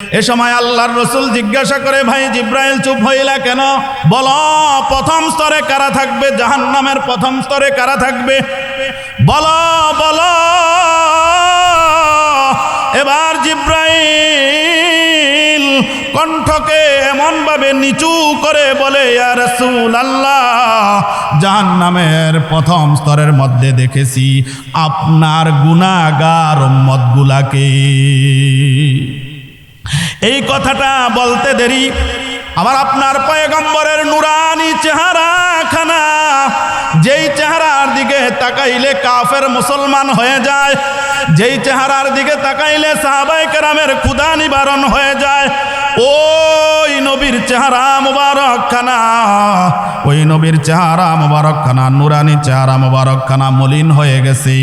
এ সময় আল্লাহর রসুল জিজ্ঞাসা করে, ভাই জিব্রাইল চুপ হইলা কেন? বল, প্রথম স্তরে কারা থাকবে? জাহান্নামের প্রথম স্তরে কারা থাকবে? বল বল। এবার জিব্রাইল কণ্ঠকে এমনভাবে নিচু করে বলে রাসূল আল্লাহ জাহান্নামের প্রথম স্তরের মধ্যে দেখেছি আপনার গুনাহগার উম্মতগুলাকে। এই কথাটা বলতে দেরি। আমার আপনার পয়গম্বরের নুরানি চেহারা খানা যেই চেহারার দিকে তাকাইলে কাফের মুসলমান হয়ে যায়, যেই চেহারার দিকে তাকাইলে সাহাবাই কেরামের ক্ষুদা নিবারণ হয়ে যায়, ওই নবীর চেহারা মুবারক খানা ওই নবীর চেহারা মুবারক খানা নুরানি চেহারা মুবারক খানা মলিন হয়ে গেছে।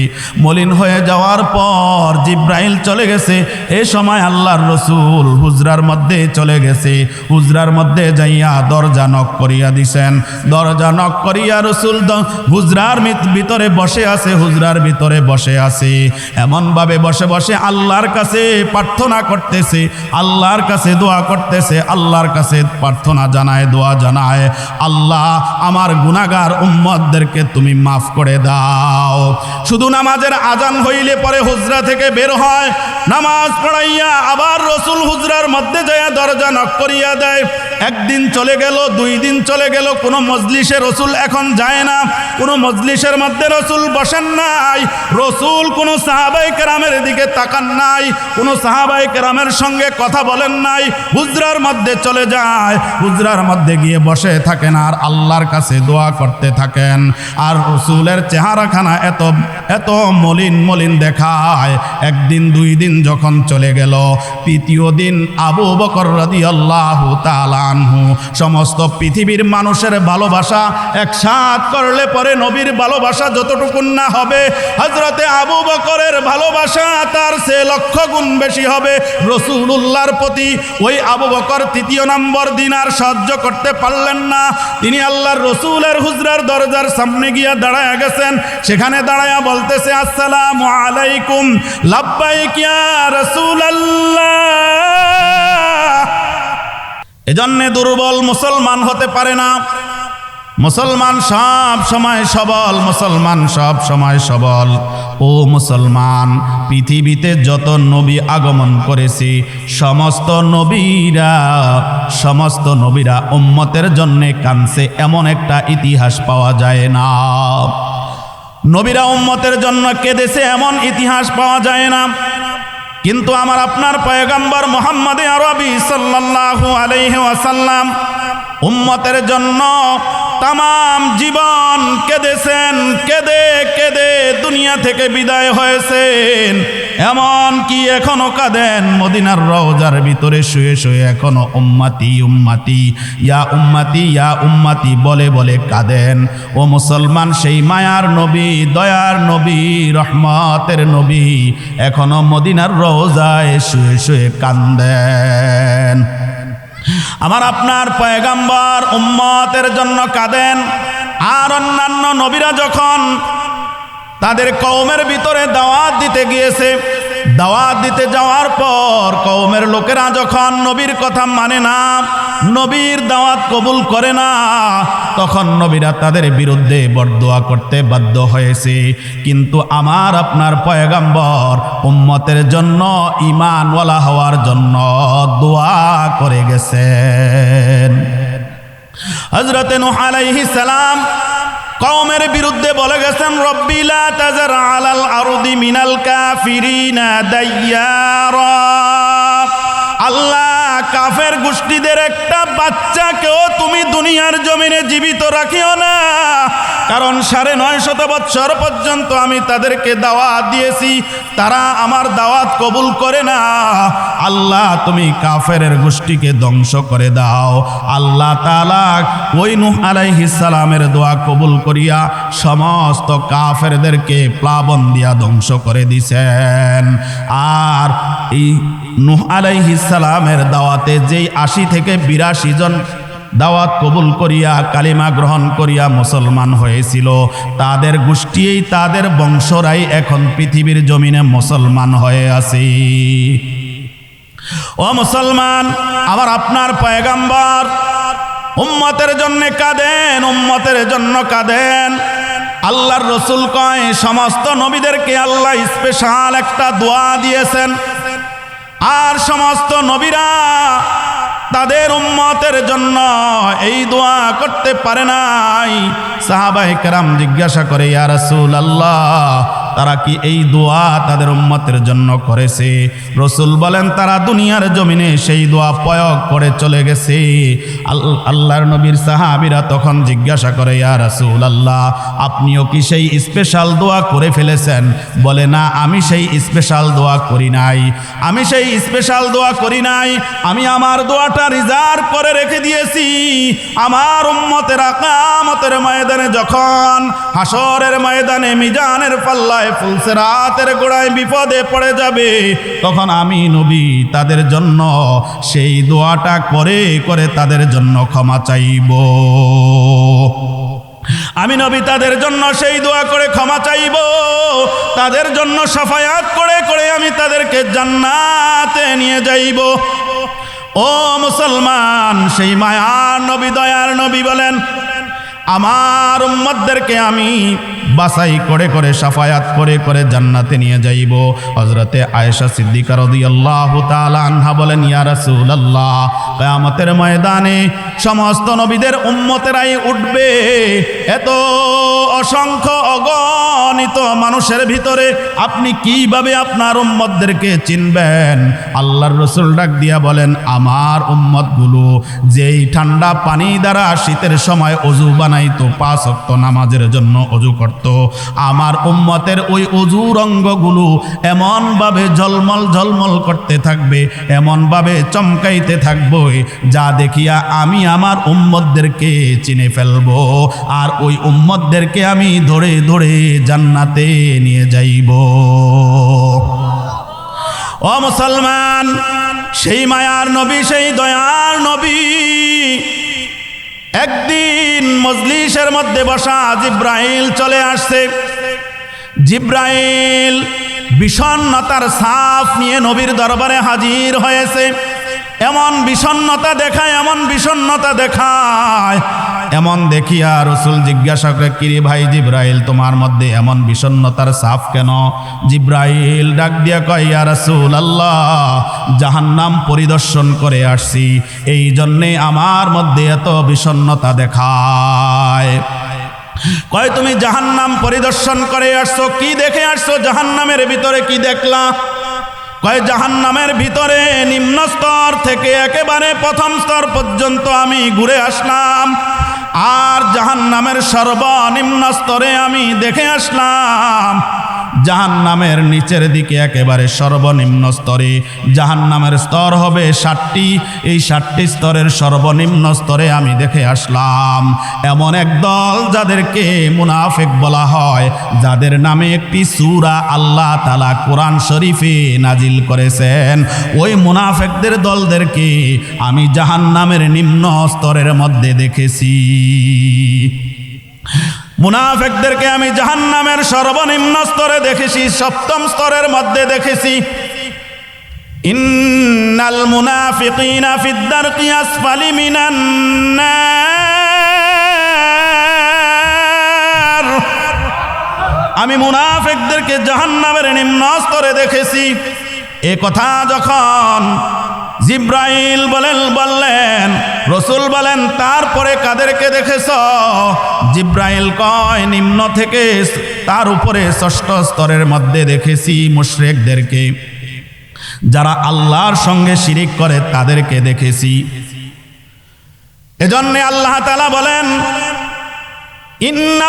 মলিন হয়ে যাওয়ার পর জিব্রাইল চলে গেছে। এ সময় আল্লাহর রসুল হুজরার মধ্যে চলে গেছে। হুজরার মধ্যে যাইয়া দরজা নক করিয়া দিছেন। দরজা নক করিয়া রসুল হুজরার ভিতরে বসে আছে, হুজরার ভিতরে বসে আছে। এমনভাবে বসে বসে আল্লাহর কাছে প্রার্থনা করতেছে। আল্লাহর কাছে দোয়া করতেছে, আল্লাহর কাছে প্রার্থনা জানায়, দোয়া জানায়। আল্লাহ আমার গুনাগার উম্মদদেরকে তুমি মাফ করে দাও। শুধু নামাজের আজান হইলে পরে হুজরা থেকে বের হয়। নামাজ পড়াইয়া আবার রসুল হুজরার মধ্যে যায় দরজা নক করিয়া দেয়। একদিন চলে গেল, দুই দিন চলে গেল, কোনো মজলিসে রসুল এখন যায় না, কোনো মজলিসের মধ্যে রসুল বসেন নাই, রসুল কোনো সাহাবাই কেরামের দিকে তাকান নাই, কোনো সাহাবাই কেরামের সঙ্গে কথা বলেন নাই, হুজরার মধ্যে চলে যায়, হুজরার মধ্যে গিয়ে বসে থাকেন আর আল্লাহর কাছে দোয়া করতে থাকেন। আর রসুলের চেহারাখানা এত এত মলিন মলিন দেখায়, একদিন দুই দিন যখন চলে গেল, তৃতীয় দিন আবু বকর রাদি আল্লাহ তালানহু সমস্ত পৃথিবীর মানুষের ভালোবাসা একসাথ করলে পরে নবীর ভালোবাসা যতটুকুন না হবে। হজরতে আবু বকরের ভালোবাসা তার সে লক্ষ গুণ বেশি হবে। রসুল্লাহর প্রতি ওই আবু বকর তৃতীয় নম্বর দিন আর সহ্য করতে পারলেন না। তিনি আল্লাহর রসুলের হুজরার দরজার সামনে গিয়া দাঁড়ায় গেছেন। সেখানে দাঁড়ায়া বলতেছে, আসসালাম আলাইকুম। লাব্বাইক ইয়া রাসূলুল্লাহ। এজন্যে দুর্বল মুসলমান হতে পারে না। মুসলমান সব সময় সবল, মুসলমান সব সময় সবল। ও মুসলমান, পৃথিবীতে যত নবী আগমন করেছে, সমস্ত নবীরা সমস্ত নবীরা উম্মতের জন্যে কানছে এমন একটা ইতিহাস পাওয়া যায় না। নবীরা উম্মতের জন্য কেঁদেছে, এমন ইতিহাস পাওয়া যায় না। কিন্তু আমার আপনার পয়গম্বর মোহাম্মদে আরবি সাল্লাল্লাহু আলহি আসাল্লাম উম্মতের জন্য তাম জীবন কেঁদেছেন, কেঁদে কেঁদে দুনিয়া থেকে বিদায় হয়েছেন। এমন কি এখনও কাঁদেন? মদিনার রওজার ভিতরে শুয়ে শুয়ে এখনও উম্মাতি উম্মাতি, ইয়া উম্মাতি ইয়া উম্মাতি বলে বলে কাঁদেন। ও মুসলমান, সেই মায়ার নবী, দয়ার নবী, রহমতের নবী এখনও মদিনার রওজায় শুয়ে শুয়ে কান্দেন আমার আপনার পয়গাম্বর উম্মতের জন্য কাঁদেন। আর অন্যান্য নবীরা যখন তাদের কৌমের ভিতরে দাওয়াত দিতে গিয়েছে। দাওয়াত দিতে যাওয়ার পর কৌমের লোকেরা যখন নবীর কথা মানে না, নবীর দাওয়াত কবুল করে না, তখন নবীরা তাদের বিরুদ্ধে বরদোয়া করতে বাধ্য হয়েছে। কিন্তু আমার, আপনার পয়গাম্বর উম্মতের জন্য ইমানওয়ালা হওয়ার জন্য দোয়া করে গেছেন। হজরতে নুহ আলাইহিস সালাম কওমের বিরুদ্ধে বলে গেছেন রব্বিলা আরদি আল্লাহ কাফের গোষ্ঠীদের একটা বাচ্চাকেও তুমি দুনিয়ার জমিনে জীবিত রাখিও না। কারণ সাড়ে নয় শত বৎসর পর্যন্ত আমি তাদেরকে দাওয়াত দিয়েছি, তারা আমার দাওয়াত কবুল করে না। আল্লাহ, তুমি কাফের গোষ্ঠীকে ধ্বংস করে দাও। আল্লাহ তালা ওই নুহ সালামের দোয়া কবুল করিয়া সমস্ত কাফেরদেরকে প্লাবন দিয়া ধ্বংস করে দিছেন। আর এই নুহ সালামের দাওয়াতে যেই আশি থেকে বিরাশি জন দাওয়াত কবুল করিয়া, কালিমা গ্রহণ করিয়া মুসলমান হয়েছিল, তাদের গোষ্ঠীই তাদের বংশরাই এখন পৃথিবীর জমিনে মুসলমান হয়ে আছে। ও মুসলমান আমার আপনার পয়গাম্বর, উম্মতের জন্য কাঁদেন, উম্মতের জন্য কাঁদেন। আল্লাহর রসুল কয়, সমস্ত নবীদেরকে আল্লাহ স্পেশাল একটা দোয়া দিয়েছেন। আর সমস্ত নবীরা তাদের উম্মতের জন্য এই দোয়া করতে পারে নাই। সাহাবাহিকেরাম জিজ্ঞাসা করে ইয়ারসুল রাসূল আল্লাহ তারা কি এই দোয়া তাদের উম্মতের জন্য করেছে? রসুল বলেন, তারা দুনিয়ার জমিনে সেই দোয়া প্রয়োগ করে চলে গেছে। আল- আল্লাহর নবীর সাহাবিরা তখন জিজ্ঞাসা করে, ইয়া রাসূল আল্লাহ আপনিও কি সেই স্পেশাল দোয়া করে ফেলেছেন? বলে, না, আমি সেই স্পেশাল দোয়া করি নাই। আমি সেই স্পেশাল দোয়া করি নাই। আমি আমার দোয়াটা রিজার্ভ করে রেখে দিয়েছি। আমার উম্মতের আকামতের ময়দানে যখন হাসরের ময়দানে মিজানের পাল্লায় ফুলসেরাতের গোড়ায় বিপদে পড়ে যাবে। তখন আমি নবী তাদের জন্য সেই দোয়াটা করে করে তাদের জন্য ক্ষমা চাইব। আমি নবী তাদের জন্য সেই দোয়া করে ক্ষমা চাইব। তাদের জন্য সাফায়াত করে করে আমি তাদেরকে জান্নাতে নিয়ে যাইব। ও মুসলমান, সেই মায়ার নবী, দয়ার নবী বলেন, আমার উম্মতদেরকে আমি বাছাই করে করে, সাফায়াত করে করে জান্নাতে নিয়ে যাইব। হজরতে আয়েশা সিদ্দিকা আনহা বলেন, ইয়া রাসূলুল্লাহ, কিয়ামতের ময়দানে সমস্ত নবীদের উম্মতেরাই উঠবে। এত অসংখ্য অগণিত মানুষের ভিতরে আপনি কীভাবে আপনার উম্মতদেরকে চিনবেন? আল্লাহর রসুল ডাক দিয়া বলেন, আমার উম্মতগুলো যেই ঠান্ডা পানি দ্বারা শীতের সময় অজু বানাইতো, পাঁচ অক্ত নামাজের জন্য অজু করত আমার উম্মতের ওই অজুর অঙ্গগুলো এমনভাবে ঝলমল ঝলমল করতে থাকবে, এমনভাবে চমকাইতে থাকবে, যা দেখিয়া আমি আমার উম্মতদেরকে চিনে ফেলব আর ওই উম্মতদেরকে আমি ধরে ধরে জান্নাতে নিয়ে যাইব। ও মুসলমান, সেই মায়ার নবী, সেই দয়ার নবী একদিন মজলিসের মধ্যে বসা জিব্রাইল চলে আসছে। জিব্রাইল বিষণ্নতার সাফ নিয়ে নবীর দরবারে হাজির হয়েছে। এমন বিষণ্নতা দেখায়, এমন বিষণ্নতা দেখায় এমন দেখিয়া রসুল জিজ্ঞাসা করে, কিরে ভাই জিব্রাইল, তোমার মধ্যে এমন বিষণ্ণতার সাফ কেন? জিব্রাইল ডাক দিয়া কয় রসুল আল্লাহ জাহান্নাম পরিদর্শন করে আসছি। এই জন্যে আমার মধ্যে এত বিষণ্ণতা দেখায়। কয়, তুমি জাহান্নাম পরিদর্শন করে আসছো, কি দেখে আসছো? জাহান্নামের ভিতরে কি দেখলা? কয়, জাহান্নামের ভিতরে নিম্ন স্তর থেকে একেবারে প্রথম স্তর পর্যন্ত আমি ঘুরে আসলাম। আর জাহান্নামের সর্বনিম্ন স্তরে আমি দেখে আসলাম জাহান্নামের নিচের দিকে একেবারে সর্বনিম্ন স্তরে। জাহান্নামের স্তর হবে ষাটটি। এই ষাটটি স্তরের সর্বনিম্ন স্তরে আমি দেখে আসলাম, এমন এক দল যাদেরকে মুনাফেক বলা হয়, যাদের নামে একটি সুরা আল্লাহ তালা কোরআন শরীফে নাজিল করেছেন। ওই মুনাফেকদের দলদেরকে আমি জাহান্নামের নিম্ন স্তরের মধ্যে দেখেছি। মুনাফেকদেরকে আমি জাহান্নামের সর্বনিম্ন স্তরে দেখেছি, সপ্তম স্তরের মধ্যে দেখেছি। ইন্নাল মুনাফিকিনা আমি মুনাফিকদেরকে জাহান্নামের নিম্ন স্তরে দেখেছি। এ কথা যখন জিব্রাইল বলেন, বললেন, রসুল বলেন, তারপরে কাদেরকে দেখেছ? জিব্রাইল কয়, নিম্ন থেকে তার উপরে ষষ্ঠ স্তরের মধ্যে দেখেছি মুশরেকদেরকে। যারা আল্লাহর সঙ্গে শিরিক করে, তাদেরকে দেখেছি। এজন্যে আল্লাহ তালা বলেন إن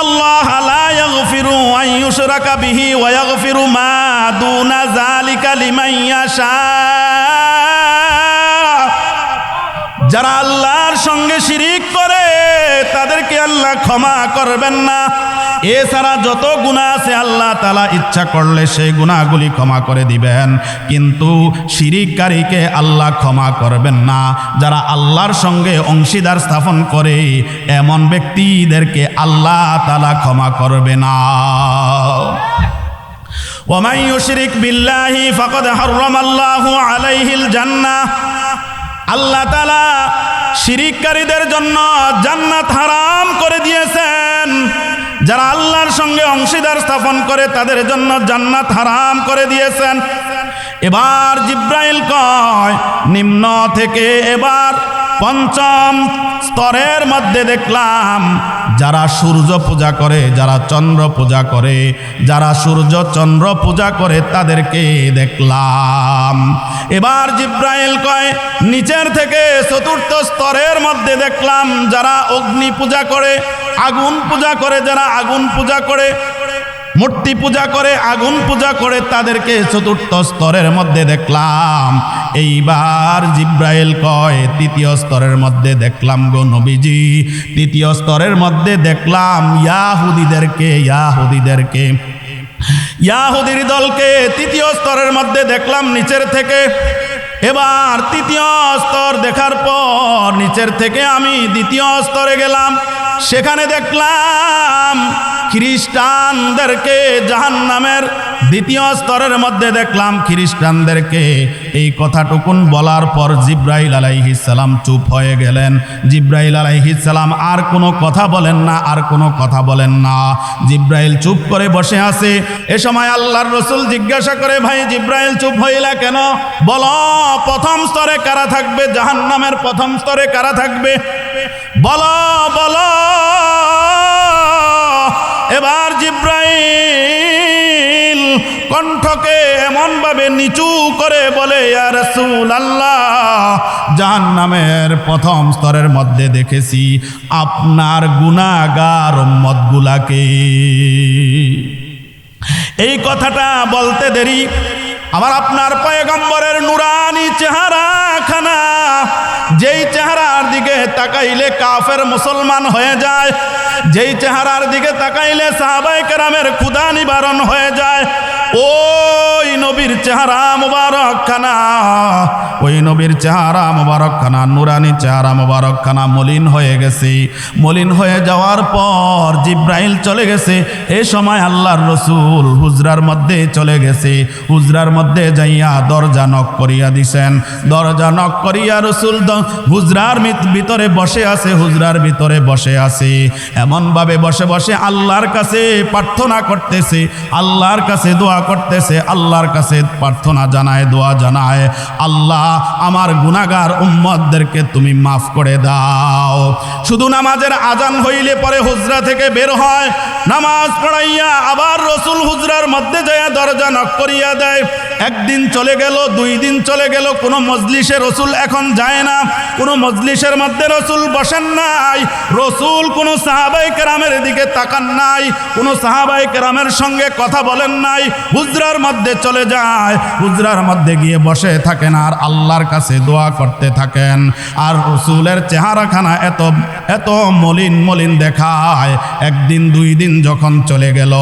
যারা আল্লাহর সঙ্গে শিরিক করে, তাদেরকে আল্লাহ ক্ষমা করবেন না। এছাড়া যত গুণা আছে, আল্লাহ তালা ইচ্ছা করলে সেই গুণাগুলি ক্ষমা করে দিবেন। কিন্তু শিরিককারীকে আল্লাহ ক্ষমা করবেন না। যারা আল্লাহর সঙ্গে অংশীদার স্থাপন করে, এমন ব্যক্তিদেরকে আল্লাহ তালা ক্ষমা করবে না। ওমাই ইউশরিক বিল্লাহি ফাকাদ হাররামাল্লাহু আলাইহিল জান্নাহ। আল্লাহ তালা শিরিককারীদের জন্য জান্নাত হারাম করে দিয়েছেন। যারা আল্লাহর সঙ্গে অংশীদার স্থাপন করে তাদের জন্য জান্নাত হারাম করে দিয়েছেন। এবার জিব্রাইল কয়, নিম্ন থেকে এবার পঞ্চম স্তরের মধ্যে দেখলাম যারা সূর্য পূজা করে, যারা চন্দ্র পূজা করে, যারা সূর্য চন্দ্র পূজা করে তাদেরকে দেখলাম। এবার জিব্রাইল কয়, নিচের থেকে চতুর্থ স্তরের মধ্যে দেখলাম যারা অগ্নি পূজা করে, আগুন পূজা করে, যারা আগুন পূজা করে, মূর্তি পূজা করে, আগুন পূজা করে তাদেরকে চতুর্থ স্তরের মধ্যে দেখলাম। এইবার জিব্রাইল কয়, তৃতীয় স্তরের মধ্যে দেখলাম গো নবীজি, তৃতীয় স্তরের মধ্যে দেখলাম ইয়াহুদিদেরকে ইয়াহুদিদেরকে। ইয়াহুদির দলকে তৃতীয় স্তরের মধ্যে দেখলাম নিচের থেকে। এবার তৃতীয় স্তর দেখার পর নিচের থেকে আমি দ্বিতীয় স্তরে গেলাম। সেখানে দেখলাম খ্রিস্টানদেরকে জাহান নামের দ্বিতীয় স্তরের মধ্যে দেখলাম খ্রিস্টানদেরকে। এই কথাটুকুন বলার পর জিব্রাইল আলাইহিসালাম চুপ হয়ে গেলেন। জিব্রাইল আলাইহিসালাম আর কোনো কথা বলেন না, আর কোনো কথা বলেন না। জিব্রাইল চুপ করে বসে আছে। এ সময় আল্লাহর রসুল জিজ্ঞাসা করে, ভাই জিব্রাইল চুপ হইলা কেন? বলো, প্রথম স্তরে কারা থাকবে? জাহান নামের প্রথম স্তরে কারা থাকবে? বলো বলো। এবার জিব্রাইল কণ্ঠকে এমনভাবে নিচু করে বলে রাসূল আল্লাহ জাহান্নামের প্রথম স্তরের মধ্যে দেখেছি আপনার গুনাহগার উম্মতগুলাকে। এই কথাটা বলতে দেরি। আবার আপনার পয়গম্বরের নুরানি চেহারা খানা যেই চেহারার দিকে তাকাইলে কাফের মুসলমান হয়ে যায়। যেই চেহারার দিকে তাকাইলে সাহাবাই কেরামের ক্ষুদা নিবারণ হয়ে যায়। ওই নবীর চেহারা মুবারক খানা ওই নবীর চেহারা মুবারক খানা নুরানি চেহারা মুবারক খানা মলিন হয়ে গেছে। মলিন হয়ে যাওয়ার পর জিব্রাইল চলে গেছে। এ সময় আল্লাহর রসুল হুজরার মধ্যে চলে গেছে। হুজরার মধ্যে যাইয়া দরজা নক করিয়া দিছেন। দরজা নক করিয়া রসুল হুজরার ভিতরে বসে আছে, হুজরার ভিতরে বসে আছে। এমনভাবে বসে বসে আল্লাহর কাছে প্রার্থনা করতেছে। আল্লাহর কাছে দোয়া করতেছে, আল্লাহর কাছে প্রার্থনা জানায়, দোয়া জানায়, আল্লাহ আমার গুনাগার উম্মদদেরকে তুমি মাফ করে দাও। শুধু নামাজের আজান হইলে পরে হুজরা থেকে বের হয় নামাজ পড়াইয়া আবার রসুল হুজরার মধ্যে যায় দরজা নক করিয়া দেয়। একদিন চলে গেল, দুই দিন চলে গেল, কোনো মজলিসে রসুল এখন যায় না। কোনো মজলিসের মধ্যে রসুল বসেন নাই। রসুল কোনো সাহাবাই কেরামের দিকে তাকান নাই। কোনো সাহাবাই কেরামের সঙ্গে কথা বলেন নাই। হুজরার মধ্যে চলে যায়। হুজরার মধ্যে গিয়ে বসে থাকেন আর আল্লাহর কাছে দোয়া করতে থাকেন। আর রসুলের চেহারাখানা এত এত মলিন মলিন দেখায়। একদিন, দুই দিন যখন চলে গেল,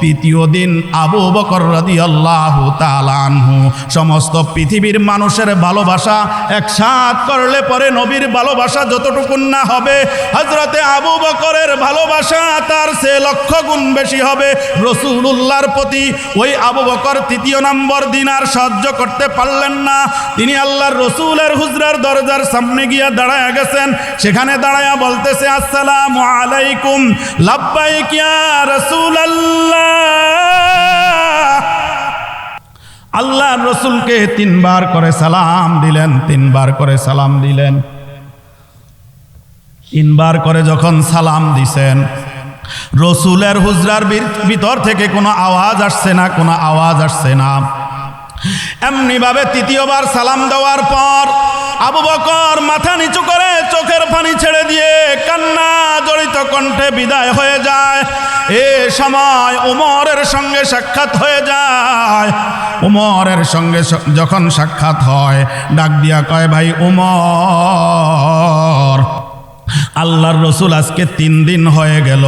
তৃতীয় দিন আবু বকর রাদি আল্লাহ তালানহু সমস্ত পৃথিবীর মানুষের ভালোবাসা একসাথ করলে পরে নবীর ভালোবাসা যতটুকুন না হবে হজরতে আবু বকরের ভালোবাসা তার সে লক্ষ গুণ বেশি হবে। রসুল্লাহর প্রতি ওই আবু বকর তৃতীয় নম্বর দিন আর সহ্য করতে পারলেন না। তিনি আল্লাহর রসুলের হুজরার দরজার সামনে গিয়া দাঁড়ায় গেছেন। সেখানে দাঁড়ায়া বলতেছে, আসসালাম আলাইকুম। লাব্বাইক রাসূলুল্লাহ। আল্লাহ রসুলকে তিনবার করে সালাম দিলেন, তিনবার করে সালাম দিলেন। তিনবার করে যখন সালাম দিছেন, রসুলের হুজরার ভিতর থেকে কোনো আওয়াজ আসছে না, কোনো আওয়াজ আসছে না। এমনিভাবে তৃতীয়বার সালাম দেওয়ার পর আবু বকর মাথা নিচু করে চোখের পানি ছেড়ে দিয়ে কান্না, জড়িত কণ্ঠে বিদায় হয়ে যায়। এ সময় উমরের সঙ্গে সাক্ষাৎ হয়ে যায়। উমরের সঙ্গে যখন সাক্ষাৎ হয়, ডাক দিয়া কয়, ভাই উমর আল্লাহর রসুল আজকে তিন দিন হয়ে গেল।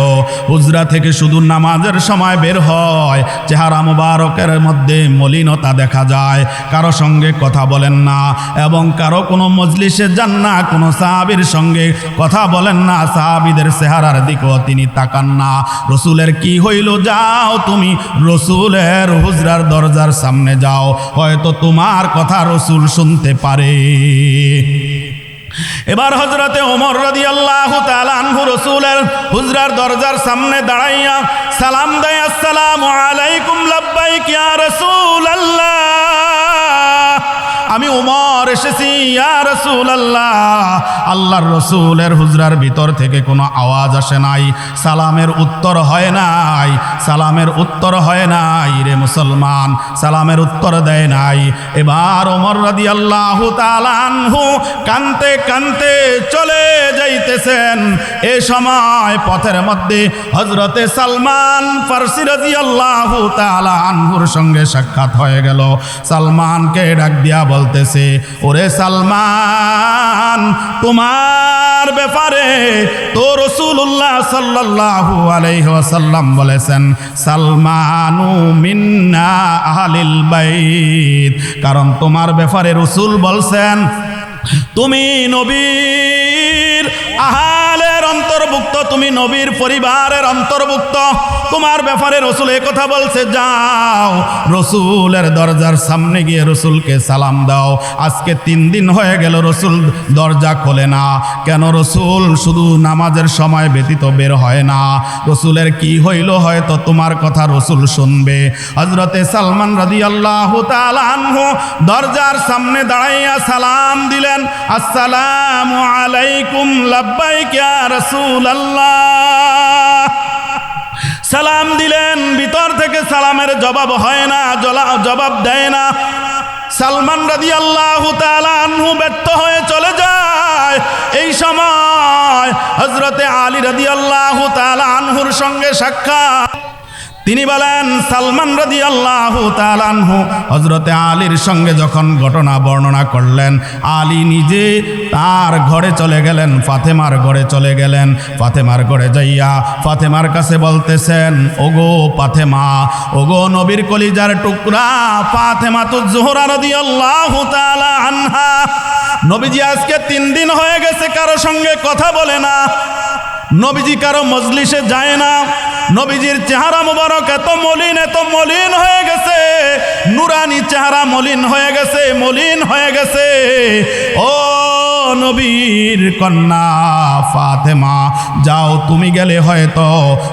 হুজরা থেকে শুধু নামাজের সময় বের হয়। চেহারা মুবারকের মধ্যে মলিনতা দেখা যায়। কারও সঙ্গে কথা বলেন না এবং কারও কোনো মজলিসে যান না, কোনো সাহাবির সঙ্গে কথা বলেন না। সাহাবিদের চেহারার দিকেও তিনি তাকান না। রসুলের কি হইল? যাও তুমি রসুলের হুজরার দরজার সামনে যাও। হয়তো তোমার কথা রসুল শুনতে পারে। এবার হজরতে ওমর রদি আল্লাহ আনহু রসুলের হুজরার দরজার সামনে দাঁড়াইয়া সালাম দেয়, আসসালাম আলাইকুম লাব্বাইক রসুল আল্লাহ আমি উমর এসেছি রসুল আল্লাহ আল্লাহর রসুলের হুজরার ভিতর থেকে কোনো আওয়াজ আসে নাই, সালামের উত্তর হয় নাই, সালামের উত্তর হয় নাই রে মুসলমান, সালামের উত্তর দেয় নাই। এবার ওমর রাদি আল্লাহ তালানহু কানতে কানতে চলে যাইতেছেন। এ সময় পথের মধ্যে হজরতে সালমান ফার্সি রাজি আল্লাহ তালানহুর সঙ্গে সাক্ষাৎ হয়ে গেল। সালমানকে ডাক দিয়া বলতেছে, ওরে সালমান, তোমার ব্যাপারে তো রসুল্লাহ সাল্লাল্লাহু আলাইহাল্লাম বলেছেন, সালমানু মিন্না আহলিল বাইত। কারণ তোমার ব্যাপারে রসুল বলছেন, তুমি নবীর আহালের অন্তর্ভুক্ত তুমি নবীর পরিবারের অন্তর্ভুক্ত। তোমার ব্যাপারে রসুল কথা বলছে, যাও, রসুলের দরজার সামনে গিয়ে রসুলকে সালাম দাও। আজকে তিন দিন হয়ে গেল রসুল দরজা খোলে না। কেন রসুল? শুধু নামাজের সময় ব্যতীত বের হয় না। রসুলের কি হইল হয়তো তোমার কথা রসুল শুনবে। হজরতে সালমান রাজি আল্লাহ দরজার সামনে দাঁড়াইয়া সালাম দিলেন, আসসালাম আলাইকুম, লাব্বাইক ইয়া সালাম দিলেন, ভিতর থেকে সালামের জবাব হয় না জবাব দেয় না। সালমান রাদি আল্লাহ আনহু ব্যর্থ হয়ে চলে যায়। এই সময় হজরতে আলী রাদি আল্লাহ আনহুর সঙ্গে সাক্ষাৎ। তিনি বলেন, সালমান রাদি আল্লাহ তালানহু হজরতে আলীর সঙ্গে যখন ঘটনা বর্ণনা করলেন, আলী নিজে তার ঘরে চলে গেলেন, ফাতেমার ঘরে চলে গেলেন। ফাতেমার ঘরে যাইয়া ফাতেমার কাছে বলতেছেন, ওগো ফাতেমা, ওগো নবীর কলিজার টুকরা ফাতেমা তো জোহরা রাদি আল্লাহ আনহা। নবীজি আজকে তিন দিন হয়ে গেছে, কারও সঙ্গে কথা বলে না। নবীজি কারও মজলিসে যায় না। নবীজির চেহারা মুবারক এত মলিন এত মলিন হয়ে গেছে। নুরানি চেহারা মলিন হয়ে গেছে, মলিন হয়ে গেছে। ও নবীর কন্যা ফাতেমা, যাও, তুমি গেলে হয়তো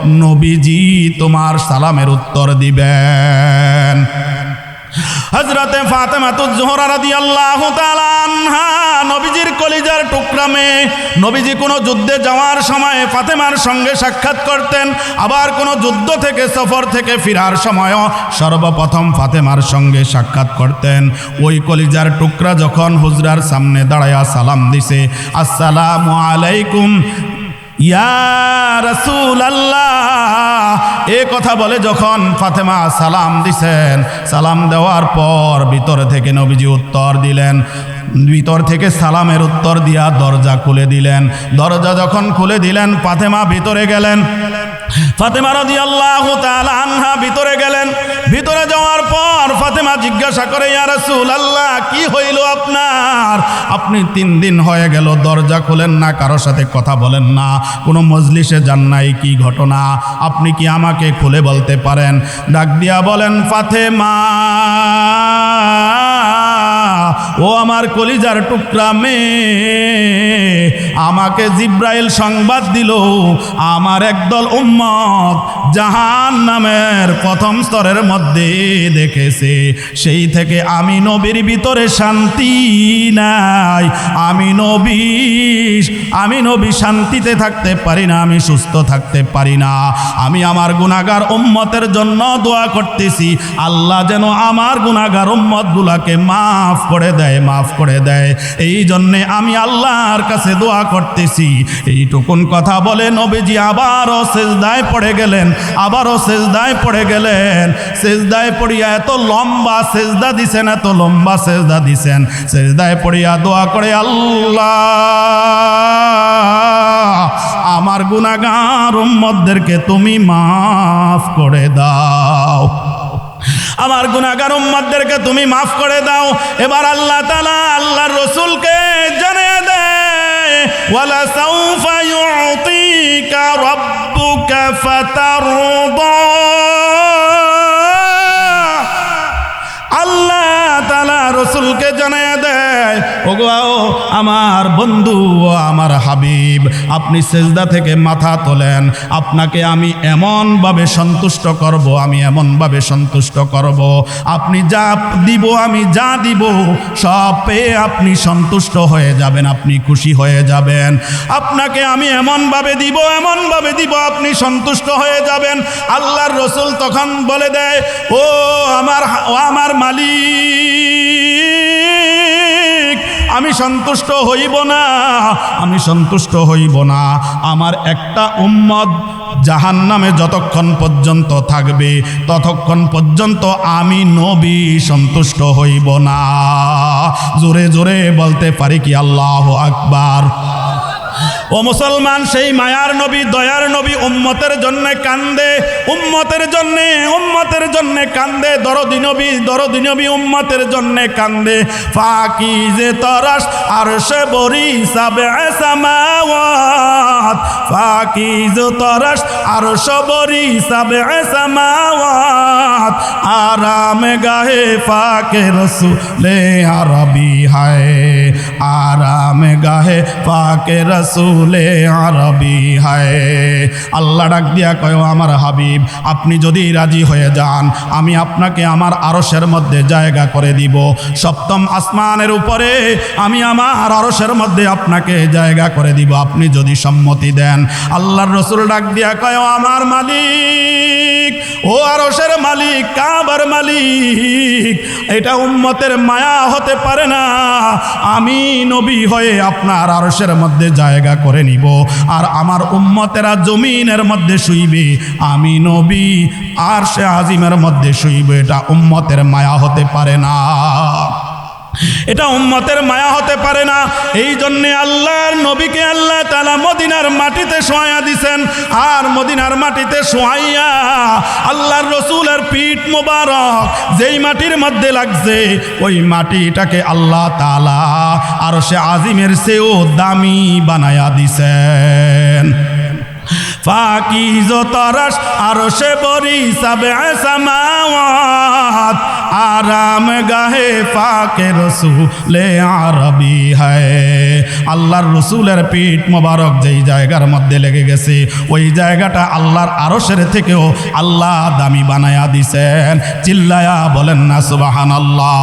নবীজি তোমার সালামের উত্তর দিবেন। হজরতে জোহরা তাআলা আনহা নবীজির কলিজার টুকরা মেয়ে নবীজি কোনো যুদ্ধে যাওয়ার সময় ফাতেমার সঙ্গে সাক্ষাৎ করতেন। আবার কোনো যুদ্ধ থেকে, সফর থেকে ফিরার সময়ও সর্বপ্রথম ফাতেমার সঙ্গে সাক্ষাৎ করতেন। ওই কলিজার টুকরা যখন হুজরার সামনে দাঁড়ায়া সালাম দিছে, আসসালামু আলাইকুম, ইয়া রসুল আল্লাহ এ কথা বলে যখন ফাতেমা সালাম দিছেন, সালাম দেওয়ার পর ভিতরে থেকে নবীজি উত্তর দিলেন ভিতর থেকে সালামের উত্তর দিয়া দরজা খুলে দিলেন। দরজা যখন খুলে দিলেন, ফাতেমা ভিতরে গেলেন। ফাতেমা রাদি আল্লাহ আনহা ভিতরে গেলেন। ভিতরে যাওয়ার পর ফাতেমা জিজ্ঞাসা করে ইয়ারসুল আল্লাহ কি হইল আপনার? আপনি তিন দিন হয়ে গেল, দরজা খোলেন না, কারও সাথে কথা বলেন না। কোনো মজলিসে যান নাই, কি ঘটনা? আপনি কি আমাকে খুলে বলতে পারেন? ডাক দিয়া বলেন, ফাতেমা! ও আমার কলিজার টুকরা মেয়ে, আমাকে জিব্রাইল সংবাদ দিল, আমার একদল উম্মত জাহান নামের প্রথম স্তরের মধ্যে দেখেছে। সেই থেকে আমি নবীর ভিতরে শান্তি নাই। আমি নবী আমি নবী শান্তিতে থাকতে পারি না, আমি সুস্থ থাকতে পারি না। আমি আমার গুণাগার উম্মতের জন্য দোয়া করতেছি, আল্লাহ যেন আমার গুণাগার উম্মতগুলাকে মাফ করে দেয়, মাফ করে দেয়। এই জন্যে আমি আল্লাহর কাছে দোয়া করতেছি। এইটুকুন কথা বলে নবীজি আবারও সেজদায় পড়ে গেলেন, আবারও সেজদায় পড়ে গেলেন। সেজদায় পড়িয়া এত লম্বা সেজদা দিছেন, এত লম্বা সেজদা দিছেন। সেজদায় পড়িয়া দোয়া করে, আল্লাহ, আমার গুনাগার উম্মতদেরকে তুমি মাফ করে দাও। আমার গুণাগার উম্মাদেরকে তুমি মাফ করে দাও। এবার আল্লাহ তালা আল্লাহ রসুলকে জানে দেয়, ওয়ালা সাউফা ইউতিকা রাব্বুকা ফাতারদা। আল্লাহ তালা রসুলকে জানায় দেয় ওগো আমার বন্ধু আমার হাবিব, আপনি সেজদা থেকে মাথা তোলেন। আপনাকে আমি এমনভাবে সন্তুষ্ট করব, আমি এমনভাবে সন্তুষ্ট করব। আপনি যা দিব, আমি যা দিব, সব পেয়ে আপনি সন্তুষ্ট হয়ে যাবেন, আপনি খুশি হয়ে যাবেন। আপনাকে আমি এমনভাবে দিব এমনভাবে দিব, আপনি সন্তুষ্ট হয়ে যাবেন। আল্লাহর রসুল তখন বলে দেয়, ও আমার ও আমার মালিক আমি সন্তুষ্ট হইব না, আমি সন্তুষ্ট হইব না। আমার একটা উম্মত জাহান নামে যতক্ষণ পর্যন্ত থাকবে, ততক্ষণ পর্যন্ত আমি নবী সন্তুষ্ট হইব না। জোরে জোরে বলতে পারি কি আল্লাহ আকবার? ও মুসলমান, সেই মায়ার নবী, দয়ার নবী উম্মতের জন্য কান্দে, উম্মতের জন্য উম্মতের জন্য কান্দে, দরদি নবী দরদি নবী উম্মতের জন্য কান্দে। ফাকি যে তরস আর সে বরি সাবে সামাওয়াত। ফাকি যে তরস আর সে বরি সাবে সামাওয়াত। আরাম গাহে ফাকে রসুলে আরবি হায়। আরাম গাহে পাকে রসুলে আরবি হায়। আল্লাহ ডাক দিয়া কয় আমার হাবিব, আপনি যদি রাজি হয়ে যান, আমি আপনাকে আমার আরশের মধ্যে জায়গা করে দিব। সপ্তম আসমানের উপরে আমি আমার আরশের মধ্যে আপনাকে জায়গা করে দিব। আপনি যদি সম্মতি দেন। আল্লাহর রসুল ডাক দিয়া কয় আমার মালিক, ও আরসের মালিক, কাবার মালিক, এটা উম্মতের মায়া হতে পারে না। আমি নবী হয়ে আপনার আরসের মধ্যে জায়গা করে নিব। আর আমার উম্মতেরা জমিনের মধ্যে শুইবে। আমি নবী আর সে আজিমের মধ্যে শুইবে। এটা উম্মতের মায়া হতে পারে না। এটা উম্মতের মায়া হতে পারে না। এই জন্যে আল্লাহর নবীকে আল্লাহ তালা মদিনার মাটিতে শোয়া দিছেন। আর মদিনার মাটিতে শোয়াইয়া আল্লাহর রসুলের পিঠ মোবারক যেই মাটির মধ্যে লাগছে, ওই মাটিটাকে আল্লাহ তালা আর সে আজিমের সেও দামি বানায়া দিছেন। ফাকিজ তরস আর সে বরি সাবে আরাম গাহে পাকে রসুলে আরবি হায়। আল্লাহর রসুলের পিঠ মোবারক যেই জায়গার মধ্যে লেগে গেছে, ওই জায়গাটা আল্লাহর আরশের থেকেও আল্লাহ দামি বানায়া দিছেন। চিল্লায়া বলেন না সুবাহান আল্লাহ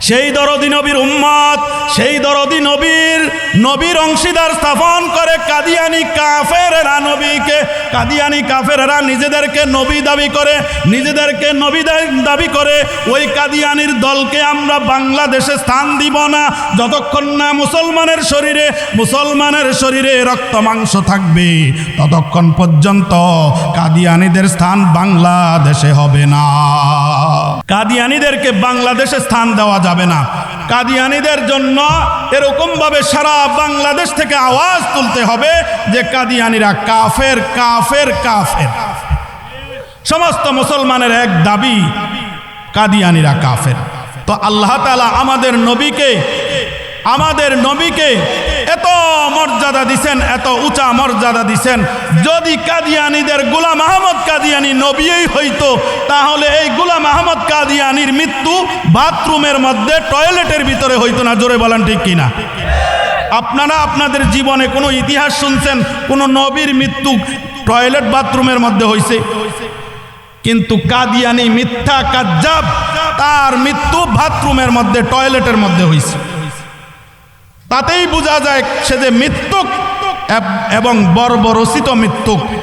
সেই দরদি নবীর উম্মত সেই দরদি নবীর নবীর অংশীদার স্থাপন করে কাদিয়ানি কাফেরেরা নবীকে, কাদিয়ানি কাফেরেরা নিজেদেরকে নবী দাবি করে, নিজেদেরকে নবী দাবি করে, ওই কাদিয়ানির দলকে আমরা বাংলাদেশে স্থান দিব না। যতক্ষণ না মুসলমানের শরীরে মুসলমানের শরীরে রক্ত মাংস থাকবে, ততক্ষণ পর্যন্ত কাদিয়ানিদের স্থান বাংলাদেশে হবে না। কাদিয়ানিদেরকে বাংলাদেশে স্থান দেওয়া যাবে না। কাদিয়ানিদের জন্য এরকম ভাবে সারা বাংলাদেশ থেকে আওয়াজ তুলতে হবে যে কাদিয়ানিরা কাফের কাফের কাফের। সমস্ত মুসলমানের এক দাবি, কাদিয়ানিরা কাফের। তো আল্লাহ তালা আমাদের নবীকে আমাদের নবীকে এত মর্যাদা দিছেন, এত উঁচা মর্যাদা দিছেন। যদি কাদিয়ানিদের গুলাম আহমদ কাদিয়ানি নবীই হইতো, তাহলে এই গুলাম আহমদ কাদিয়ানির মৃত্যু বাথরুমের মধ্যে, টয়লেটের ভিতরে হইতো না। জোরে বলেন ঠিক কিনা? আপনারা আপনাদের জীবনে কোনো ইতিহাস শুনছেন, কোনো নবীর মৃত্যু টয়লেট বাথরুমের মধ্যে হয়েছে কিন্তু কাদিয়ানি মিথ্যা কাজ্জাব, তার মৃত্যু বাথরুমের মধ্যে, টয়লেটের মধ্যে হয়েছে তাতেই বোঝা যায় সে যে মৃত্যুক এব- বর্বরচিত মৃত্যুক।